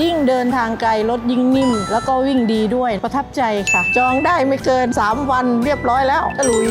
ยิ่งเดินทางไกลรถยิ่งนิ่ม แล้วก็วิ่งดีด้วยประทับใจค่ะ จองได้ไม่เกิน 3 วันเรียบร้อยแล้วฉลุย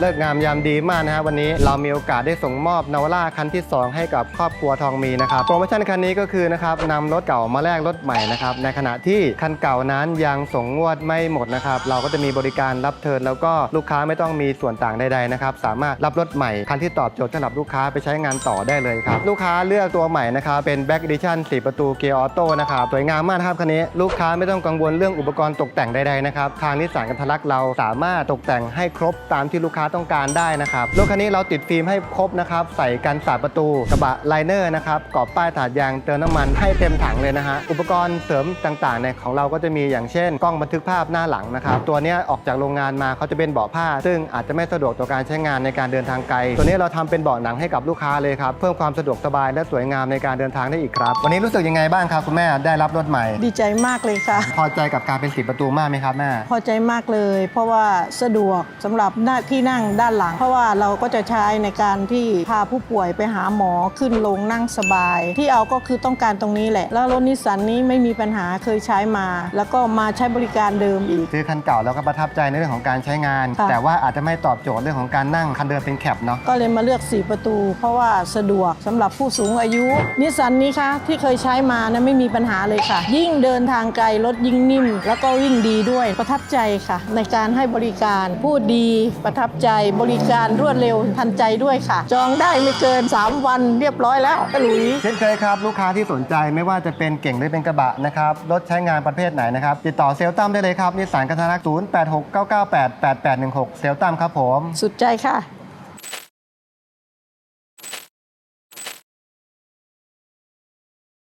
เลิกงามยามดีมากนะฮะวันนี้เรามีโอกาสได้ส่งมอบนาวาร่าคันที่ 2 ให้กับครอบครัวทองมีนะครับโปรโมชั่นคันนี้ก็คือนะครับนำรถเก่ามาแลกรถใหม่นะครับในขณะที่คันเก่านั้นยังส่งงวดไม่หมดนะครับเราก็จะมีบริการรับเทิร์นแล้วก็ลูกค้าไม่ต้องมีส่วนต่างใดๆนะครับสามารถรับรถใหม่คันที่ตอบโจทย์สำหรับลูกค้าไปใช้งานต่อได้เลยครับลูกค้าเลือกตัวใหม่นะครับเป็น Back Edition 4 ประตูเกียร์ออโต้นะครับสวยงามมากครับคันนี้ลูกค้าไม่ต้องกังวลเรื่องอุปกรณ์ตกแต่งใดๆนะครับทางนิสสันกันทะลักเราสามารถตกแต่งให้ครบตามที่ลูกค้าต้องการได้นะครับรถคันนี้เราติดฟิล์มให้ครบนะครับ ใส่กันสาดประตูกระบะไลเนอร์นะครับกรอบป้ายถาดยางเติมน้ำมันให้เต็มถังเลยนะฮะอุปกรณ์เสริมต่างๆเนี่ยของเราก็จะมีอย่างเช่น กล้องบันทึกภาพหน้าหลังนะครับตัวเนี้ยออกจากโรงงานมาเขาจะเป็นเบาะผ้า ซึ่งอาจจะไม่สะดวกต่อการใช้งานในการเดินทางไกล ตัวนี้เราทำเป็นเบาะหนังให้กับลูกค้าเลยครับเพิ่มความสะดวกสบายและสวยงามในการเดินทางได้อีกครับ วันนี้รู้สึกยังไงบ้างครับคุณแม่ได้รับรถใหม่ ดีใจมากเลยค่ะ พอใจกับการเป็นสีประตูมากไหมครับแม่พอใจมากเลย เพราะว่าสะดวกสำหรับหน้าที่นั่งด้านหลัง เพราะว่าเราก็จะใช้ในการที่พาผู้ป่วยไปหาหมอขึ้นลงนั่งสบาย ที่เอาก็คือต้องการตรงนี้แหละ แล้วรถนิสสันนี้ไม่มีปัญหาเคยใช้มา แล้วก็มาใช้บริการเดิมอีก ซื้อคันเก่าแล้วก็ประทับใจในเรื่องของการใช้งาน ค่ะ แต่ว่าอาจจะไม่ตอบโจทย์เรื่องของการนั่งคันเดิมเป็นแคปเนาะก็เลยมาเลือก 4 ประตู เพราะว่าสะดวกสำหรับผู้สูงอายุนิสสันนี้คะที่เคยใช้มานะไม่มีปัญหาเลยค่ะ ยิ่งเดินทางไกลรถยิ่งนิ่ม แล้วก็วิ่งดีด้วยประทับใจค่ะ ในการให้บริการพูดดีประทับใจบริการรวดเร็วทันใจด้วยค่ะ จองได้ไม่เกิน 3 วันเรียบร้อยแล้วกระหลุย เช่นเคยครับลูกค้าที่สนใจไม่ว่าจะเป็นเก่งหรือเป็นกระบะนะครับรถใช้งานประเภทไหนนะครับติดต่อเซลล์ตั้มได้เลยครับนิสสันกันทะลัก0869988816เซลล์ตั้มครับผม สุดใจค่ะ